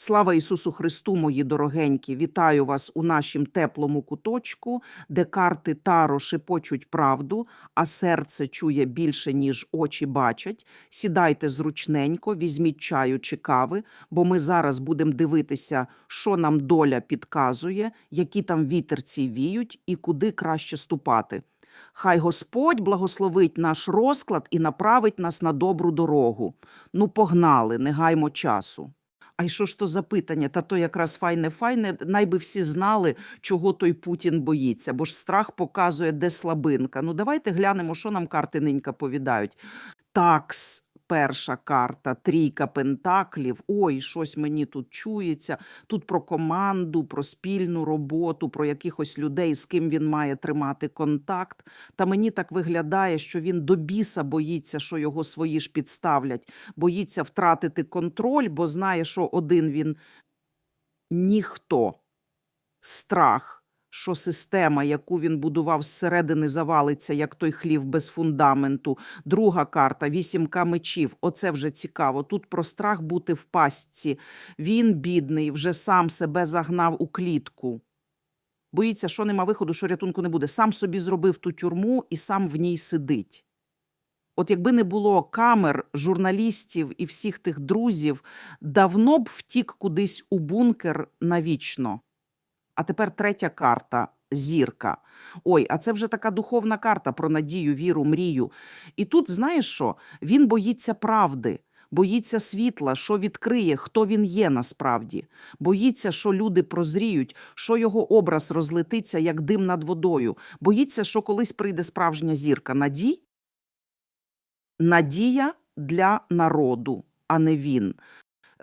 Слава Ісусу Христу, мої дорогенькі! Вітаю вас у нашім теплому куточку, де карти Таро шепочуть правду, а серце чує більше, ніж очі бачать. Сідайте зручненько, візьміть чаю чи кави, бо ми зараз будемо дивитися, що нам доля підказує, які там вітерці віють і куди краще ступати. Хай Господь благословить наш розклад і направить нас на добру дорогу. Ну, погнали, не гаймо часу. А й що ж то за питання? Та то якраз файне файне, найби всі знали, чого той Путін боїться, бо ж страх показує, де слабинка. Ну, давайте глянемо, що нам карти нинька повідають. Такс. Перша карта, трійка пентаклів. Ой, щось мені тут чується. Тут про команду, про спільну роботу, про якихось людей, з ким він має тримати контакт. Та мені так виглядає, що він до біса боїться, що його свої ж підставлять, боїться втратити контроль, бо знає, що один він ніхто. Страх, що система, яку він будував зсередини, завалиться, як той хлів без фундаменту. Друга карта вісімка мечів. Оце вже цікаво. Тут про страх бути в пастці. Він, бідний, вже сам себе загнав у клітку. Боїться, що нема виходу, що рятунку не буде. Сам собі зробив ту тюрму і сам в ній сидить. От якби не було камер, журналістів і всіх тих друзів, давно б втік кудись у бункер навічно. А тепер третя карта зірка. Ой, а це вже така духовна карта про надію, віру, мрію. І тут, знаєш що? Він боїться правди, боїться світла, що відкриє, хто він є насправді. Боїться, що люди прозріють, що його образ розлетиться, як дим над водою. Боїться, що колись прийде справжня зірка. Надій? Надія для народу, а не він.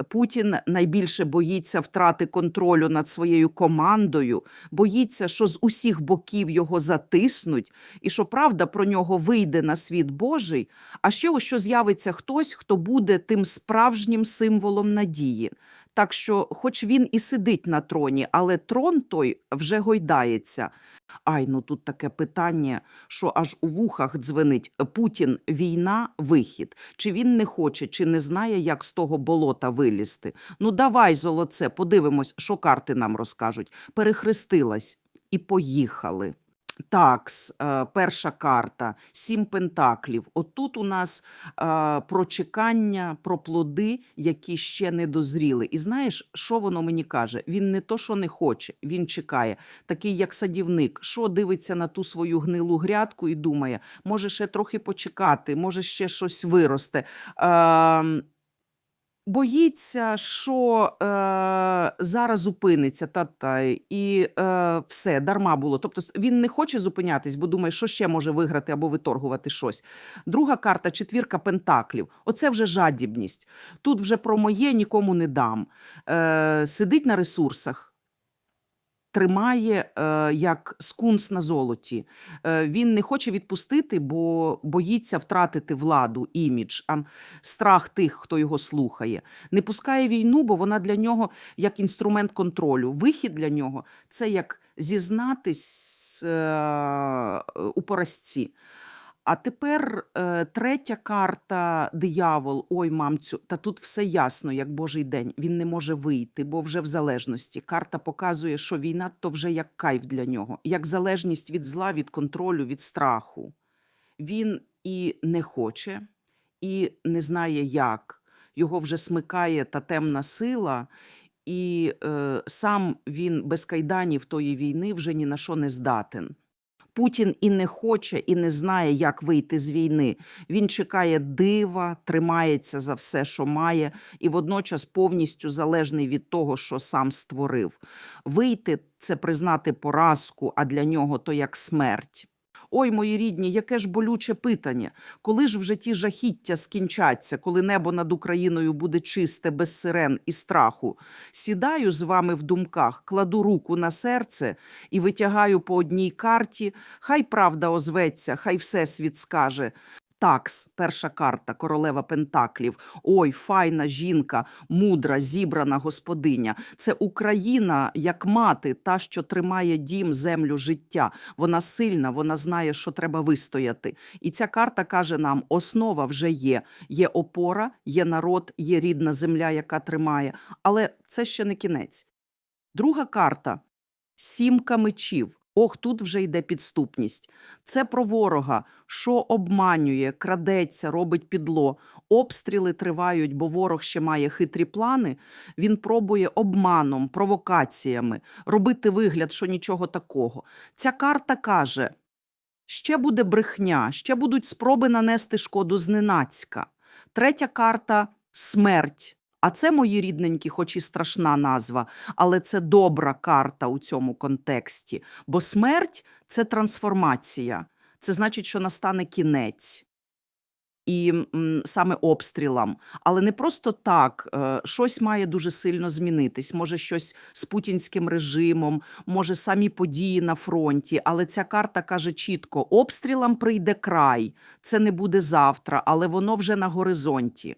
Путін найбільше боїться втрати контролю над своєю командою, боїться, що з усіх боків його затиснуть, і що правда про нього вийде на світ Божий, а ще що з'явиться хтось, хто буде тим справжнім символом надії. Так що, хоч він і сидить на троні, але трон той вже гойдається. Ай, ну тут таке питання, що аж у вухах дзвенить Путін, війна, вихід. Чи він не хоче, чи не знає, як з того болота вилізти? Ну давай, золоце, подивимось, що карти нам розкажуть. Перехрестилась і поїхали. Такс, е, перша карта, сім пентаклів. Отут у нас е, про чекання, про плоди, які ще не дозріли. І знаєш, що воно мені каже? Він не то, що не хоче, він чекає. Такий, як садівник, що дивиться на ту свою гнилу грядку і думає, може ще трохи почекати, може ще щось виросте. Боїться, що е, зараз зупиниться та та і е, все дарма було. Тобто він не хоче зупинятись, бо думає, що ще може виграти або виторгувати щось. Друга карта четвірка пентаклів. Оце вже жадібність. Тут вже про моє нікому не дам. Е, сидить на ресурсах. Тримає е, як скунс на золоті. Е, він не хоче відпустити, бо боїться втратити владу, імідж, а страх тих, хто його слухає. Не пускає війну, бо вона для нього як інструмент контролю. Вихід для нього це як зізнатись е, у поразці. А тепер е, третя карта диявол. Ой, мамцю, та тут все ясно, як Божий день. Він не може вийти, бо вже в залежності. Карта показує, що війна то вже як кайф для нього, як залежність від зла, від контролю, від страху. Він і не хоче, і не знає як. Його вже смикає та темна сила, і е, сам він без кайданів тої війни вже ні на що не здатен. Путін і не хоче, і не знає, як вийти з війни. Він чекає дива, тримається за все, що має, і водночас повністю залежний від того, що сам створив. Вийти це признати поразку, а для нього то як смерть. Ой, мої рідні, яке ж болюче питання. Коли ж вже ті жахіття скінчаться, коли небо над Україною буде чисте, без сирен і страху? Сідаю з вами в думках, кладу руку на серце і витягаю по одній карті. Хай правда озветься, хай всесвіт скаже. Такс, перша карта, королева Пентаклів. Ой, файна жінка, мудра, зібрана господиня. Це Україна, як мати, та, що тримає дім, землю, життя. Вона сильна, вона знає, що треба вистояти. І ця карта каже нам: основа вже є. Є опора, є народ, є рідна земля, яка тримає. Але це ще не кінець. Друга карта сімка мечів. Ох, тут вже йде підступність. Це про ворога, що обманює, крадеться, робить підло. Обстріли тривають, бо ворог ще має хитрі плани. Він пробує обманом, провокаціями робити вигляд, що нічого такого. Ця карта каже: ще буде брехня, ще будуть спроби нанести шкоду зненацька. Третя карта смерть. А це мої рідненькі, хоч і страшна назва, але це добра карта у цьому контексті. Бо смерть це трансформація. Це значить, що настане кінець. І м, саме обстрілам. Але не просто так, е, щось має дуже сильно змінитись. Може, щось з путінським режимом, може, самі події на фронті. Але ця карта каже чітко: обстрілам прийде край. Це не буде завтра, але воно вже на горизонті.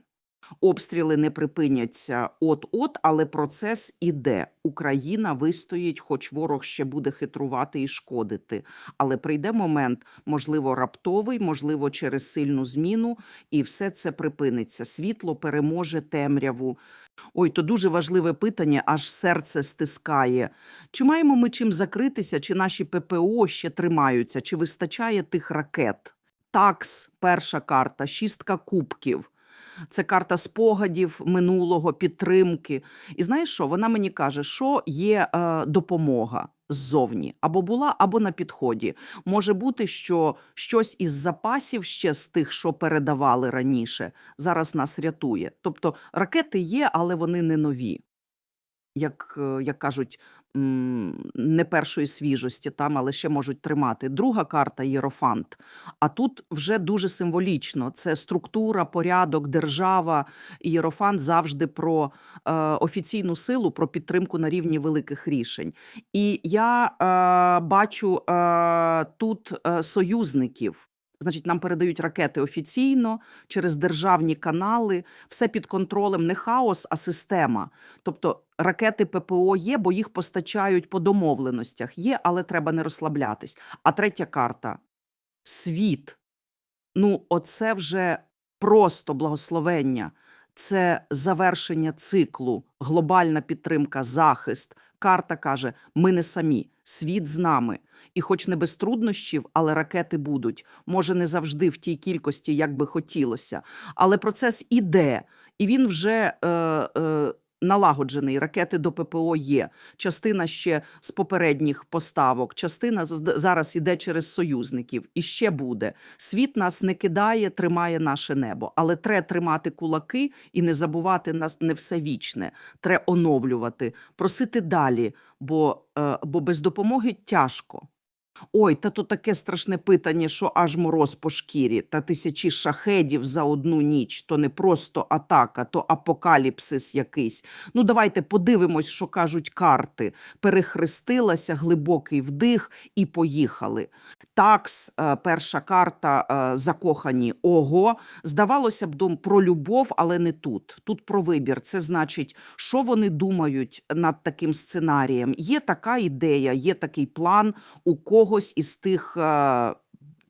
Обстріли не припиняться от-от, але процес іде. Україна вистоїть, хоч ворог ще буде хитрувати і шкодити. Але прийде момент, можливо, раптовий, можливо, через сильну зміну, і все це припиниться. Світло переможе темряву. Ой, то дуже важливе питання, аж серце стискає. Чи маємо ми чим закритися, чи наші ППО ще тримаються, чи вистачає тих ракет? Такс, перша карта, шістка кубків. Це карта спогадів минулого, підтримки. І знаєш що? Вона мені каже, що є е, допомога ззовні, або була, або на підході. Може бути, що щось із запасів ще з тих, що передавали раніше, зараз нас рятує. Тобто ракети є, але вони не нові. Як, е, як кажуть, не першої свіжості, там, але ще можуть тримати. Друга карта Єрофант. А тут вже дуже символічно: це структура, порядок, держава. Єрофант завжди про е, офіційну силу, про підтримку на рівні великих рішень. І я е, бачу е, тут е, союзників. Значить, нам передають ракети офіційно через державні канали, все під контролем, не хаос, а система. Тобто ракети ППО є, бо їх постачають по домовленостях. Є, але треба не розслаблятись. А третя карта світ. Ну, оце вже просто благословення. Це завершення циклу, глобальна підтримка, захист. Карта каже: ми не самі, світ з нами. І, хоч не без труднощів, але ракети будуть. Може, не завжди в тій кількості, як би хотілося. Але процес іде, і він вже е, е, налагоджений. Ракети до ППО є. Частина ще з попередніх поставок, частина зараз іде через союзників. І ще буде. Світ нас не кидає, тримає наше небо. Але треба тримати кулаки і не забувати нас не все вічне. Треба оновлювати, просити далі, бо, е, бо без допомоги тяжко. Ой, та то таке страшне питання, що аж мороз по шкірі, та тисячі шахедів за одну ніч. То не просто атака, то апокаліпсис якийсь. Ну, давайте подивимось, що кажуть карти. Перехрестилася, глибокий вдих і поїхали. Такс, е, перша карта, е, закохані. Ого. Здавалося б, дом про любов, але не тут. Тут про вибір. Це значить, що вони думають над таким сценарієм. Є така ідея, є такий план у когось із тих. е,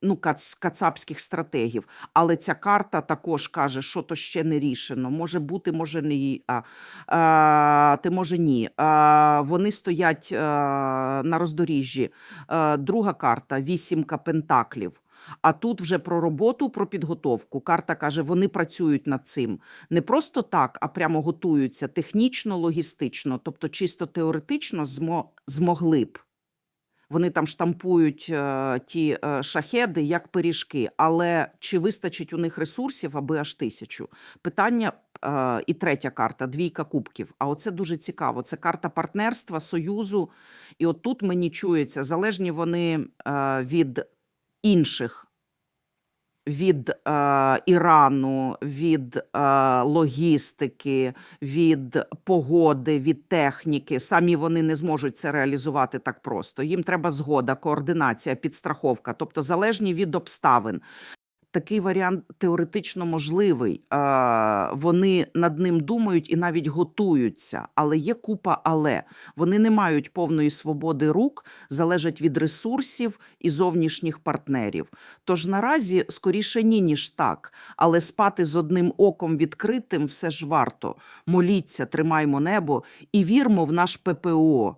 Ну, кац, кацапських стратегів. Але ця карта також каже, що то ще не рішено. Може бути, може не а, а, ти може ні. А, вони стоять а, на роздоріжжі. А, друга карта вісімка пентаклів. А тут вже про роботу, про підготовку. Карта каже, вони працюють над цим не просто так, а прямо готуються технічно, логістично, тобто чисто теоретично змо, змогли б. Вони там штампують е, ті е, шахеди як пиріжки, але чи вистачить у них ресурсів, аби аж тисячу? Питання е, і третя карта двійка кубків. А оце дуже цікаво. Це карта партнерства, союзу. І отут мені чується, залежні вони від інших. Від е, Ірану, від е, логістики, від погоди, від техніки. Самі вони не зможуть це реалізувати так просто. Їм треба згода, координація, підстраховка, тобто залежні від обставин. Такий варіант теоретично можливий. Вони над ним думають і навіть готуються. Але є купа але. Вони не мають повної свободи рук, залежать від ресурсів і зовнішніх партнерів. Тож наразі скоріше ні, ніж так. Але спати з одним оком відкритим все ж варто. Моліться, тримаймо небо і вірмо в наш ППО.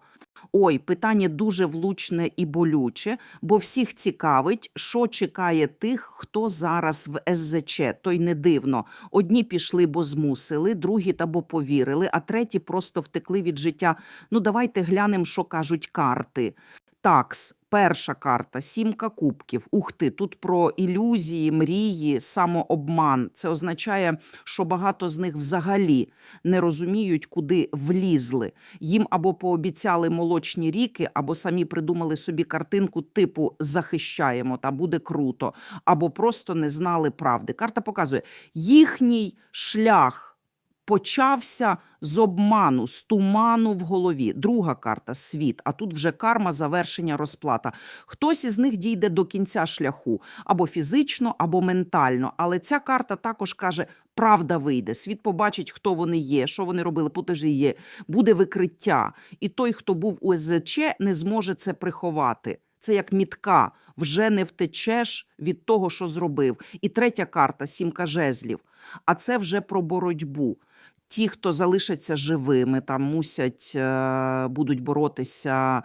Ой, питання дуже влучне і болюче, бо всіх цікавить, що чекає тих, хто зараз в СЗЧ. То й не дивно. Одні пішли, бо змусили, другі та бо повірили, а треті просто втекли від життя. Ну, давайте глянемо, що кажуть карти. Такс, перша карта, сімка кубків. Ух ти, тут про ілюзії, мрії, самообман. Це означає, що багато з них взагалі не розуміють, куди влізли. Їм або пообіцяли молочні ріки, або самі придумали собі картинку типу захищаємо та буде круто, або просто не знали правди. Карта показує їхній шлях. Почався з обману, з туману в голові. Друга карта світ. А тут вже карма, завершення, розплата. Хтось із них дійде до кінця шляху або фізично, або ментально. Але ця карта також каже: правда вийде. Світ побачить, хто вони є, що вони робили, путежі є. Буде викриття. І той, хто був у СЗЧ, не зможе це приховати. Це як мітка, вже не втечеш від того, що зробив. І третя карта сімка жезлів. А це вже про боротьбу. Ті, хто залишаться живими, там мусять е, будуть боротися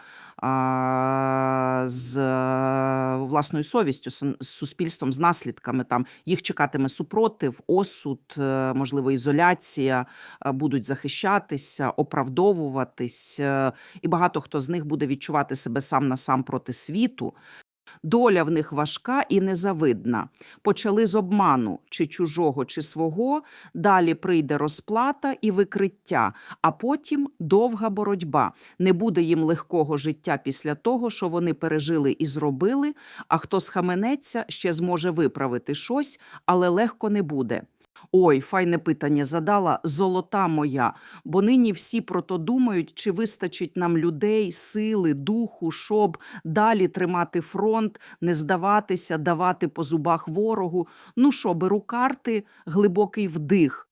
з е, власною совістю, з суспільством, з наслідками. Там їх чекатиме супротив, осуд, е, можливо, ізоляція, будуть захищатися, оправдовуватись, і багато хто з них буде відчувати себе сам на сам проти світу. Доля в них важка і незавидна. Почали з обману чи чужого, чи свого. Далі прийде розплата і викриття, а потім довга боротьба. Не буде їм легкого життя після того, що вони пережили і зробили. А хто схаменеться, ще зможе виправити щось, але легко не буде. Ой, файне питання задала золота моя, бо нині всі про то думають, чи вистачить нам людей, сили, духу, щоб далі тримати фронт, не здаватися, давати по зубах ворогу. Ну що, беру карти, глибокий вдих,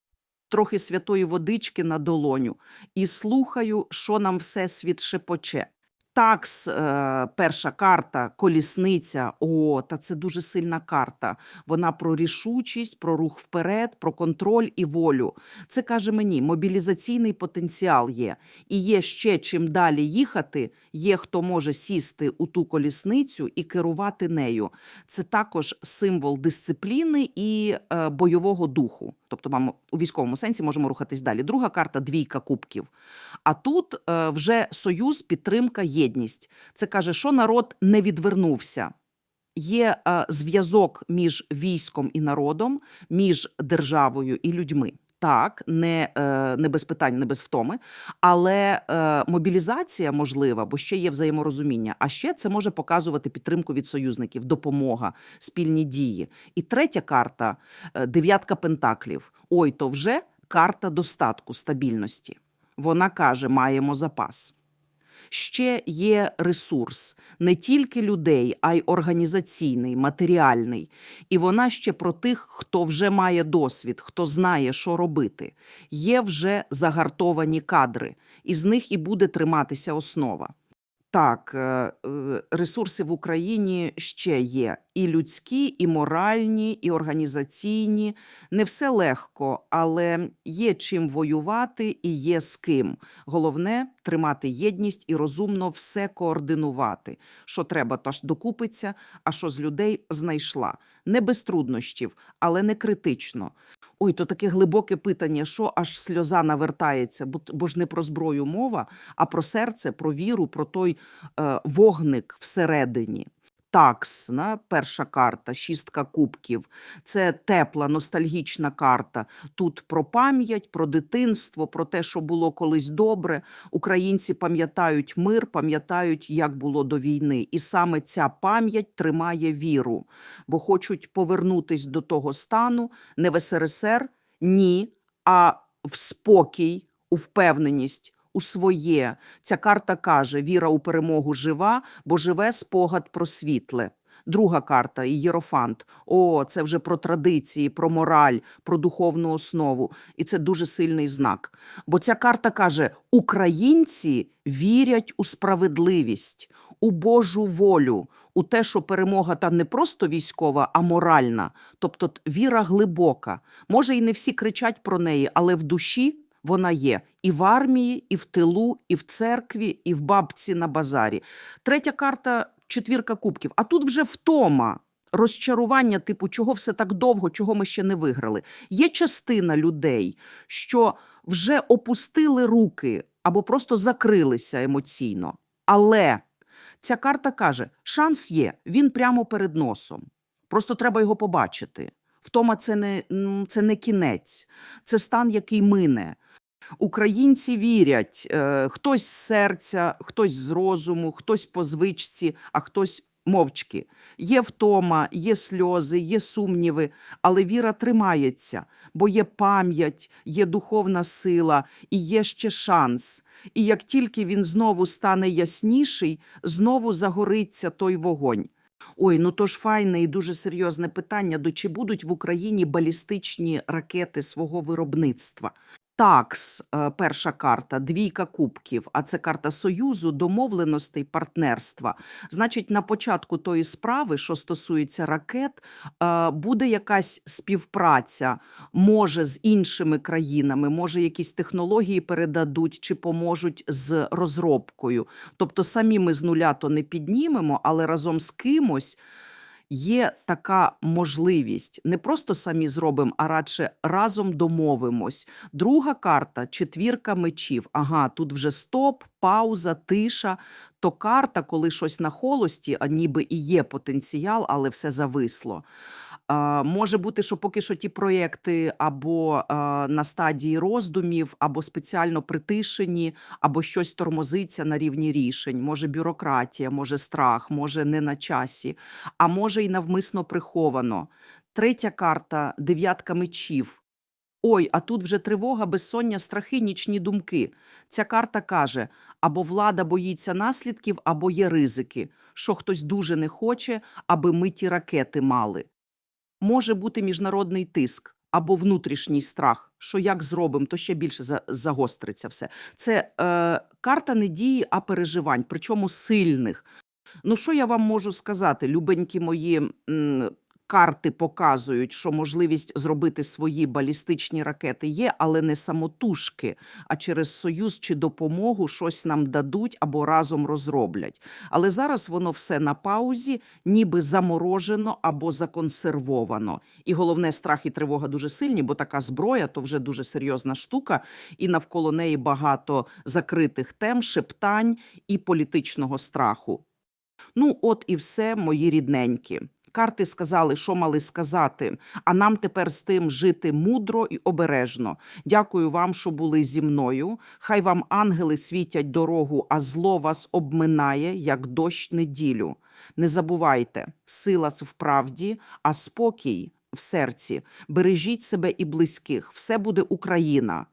трохи святої водички на долоню і слухаю, що нам всесвіт шепоче. Такс, е, перша карта, колісниця. О, та це дуже сильна карта. Вона про рішучість, про рух вперед, про контроль і волю. Це каже мені, мобілізаційний потенціал є. І є ще чим далі їхати, є хто може сісти у ту колісницю і керувати нею. Це також символ дисципліни і е, бойового духу. Тобто, маємо у військовому сенсі можемо рухатись далі. Друга карта двійка кубків. А тут е, вже союз, підтримка, єдність. Це каже, що народ не відвернувся. Є е, зв'язок між військом і народом, між державою і людьми. Так, не, е, не без питань, не без втоми, але е, мобілізація можлива, бо ще є взаєморозуміння. А ще це може показувати підтримку від союзників, допомога, спільні дії. І третя карта е, дев'ятка пентаклів. Ой, то вже карта достатку, стабільності. Вона каже: маємо запас. Ще є ресурс не тільки людей, а й організаційний, матеріальний. І вона ще про тих, хто вже має досвід, хто знає, що робити. Є вже загартовані кадри, і з них і буде триматися основа. Так, е, е, ресурси в Україні ще є і людські, і моральні, і організаційні. Не все легко, але є чим воювати і є з ким. Головне тримати єдність і розумно все координувати. Що треба, то ж докупиться, а що з людей знайшла. Не без труднощів, але не критично. Ой, то таке глибоке питання, що аж сльоза навертається, бо, бо ж не про зброю мова, а про серце, про віру, про той е, вогник всередині. Такс, на перша карта, шістка кубків. Це тепла, ностальгічна карта. Тут про пам'ять, про дитинство, про те, що було колись добре. Українці пам'ятають мир, пам'ятають, як було до війни. І саме ця пам'ять тримає віру, бо хочуть повернутись до того стану не в СРСР, ні, а в спокій, у впевненість. У своє ця карта каже: віра у перемогу жива, бо живе спогад про світле. Друга карта Єрофант. О, це вже про традиції, про мораль, про духовну основу. І це дуже сильний знак. Бо ця карта каже: українці вірять у справедливість, у Божу волю, у те, що перемога та не просто військова, а моральна. Тобто віра глибока. Може, і не всі кричать про неї, але в душі вона є і в армії, і в тилу, і в церкві, і в бабці на базарі. Третя карта четвірка кубків. А тут вже втома. Розчарування, типу, чого все так довго, чого ми ще не виграли. Є частина людей, що вже опустили руки або просто закрилися емоційно. Але ця карта каже: шанс є, він прямо перед носом. Просто треба його побачити. Втома це не, це не кінець, це стан, який мине. Українці вірять, е, хтось з серця, хтось з розуму, хтось по звичці, а хтось мовчки. Є втома, є сльози, є сумніви, але віра тримається, бо є пам'ять, є духовна сила і є ще шанс. І як тільки він знову стане ясніший, знову загориться той вогонь. Ой, ну то ж файне і дуже серйозне питання: до чи будуть в Україні балістичні ракети свого виробництва? Такс, е, перша карта, двійка кубків, а це карта союзу, домовленостей, партнерства. Значить, на початку тої справи, що стосується ракет, е, буде якась співпраця, може з іншими країнами, може якісь технології передадуть чи поможуть з розробкою. Тобто самі ми з нуля то не піднімемо, але разом з кимось є така можливість. Не просто самі зробимо, а радше разом домовимось. Друга карта четвірка мечів. Ага, тут вже стоп, пауза, тиша. То карта, коли щось на холості, а ніби і є потенціал, але все зависло. Може бути, що поки що ті проєкти або на стадії роздумів, або спеціально притишені, або щось тормозиться на рівні рішень. Може бюрократія, може страх, може не на часі, а може й навмисно приховано. Третя карта дев'ятка мечів. Ой, а тут вже тривога, безсоння, страхи, нічні думки. Ця карта каже: або влада боїться наслідків, або є ризики, що хтось дуже не хоче, аби ми ті ракети мали. Може бути міжнародний тиск або внутрішній страх, що як зробимо, то ще більше загостриться все. Це е, карта не дії, а переживань, причому сильних. Ну, що я вам можу сказати? Любенькі мої карти показують, що можливість зробити свої балістичні ракети є, але не самотужки, а через союз чи допомогу щось нам дадуть або разом розроблять. Але зараз воно все на паузі, ніби заморожено або законсервовано. І головне, страх і тривога дуже сильні, бо така зброя то вже дуже серйозна штука, і навколо неї багато закритих тем, шептань і політичного страху. Ну, от і все, мої рідненькі. Карти сказали, що мали сказати, а нам тепер з тим жити мудро і обережно. Дякую вам, що були зі мною. Хай вам ангели світять дорогу, а зло вас обминає, як дощ неділю. Не забувайте, сила в правді, а спокій в серці. Бережіть себе і близьких. Все буде Україна.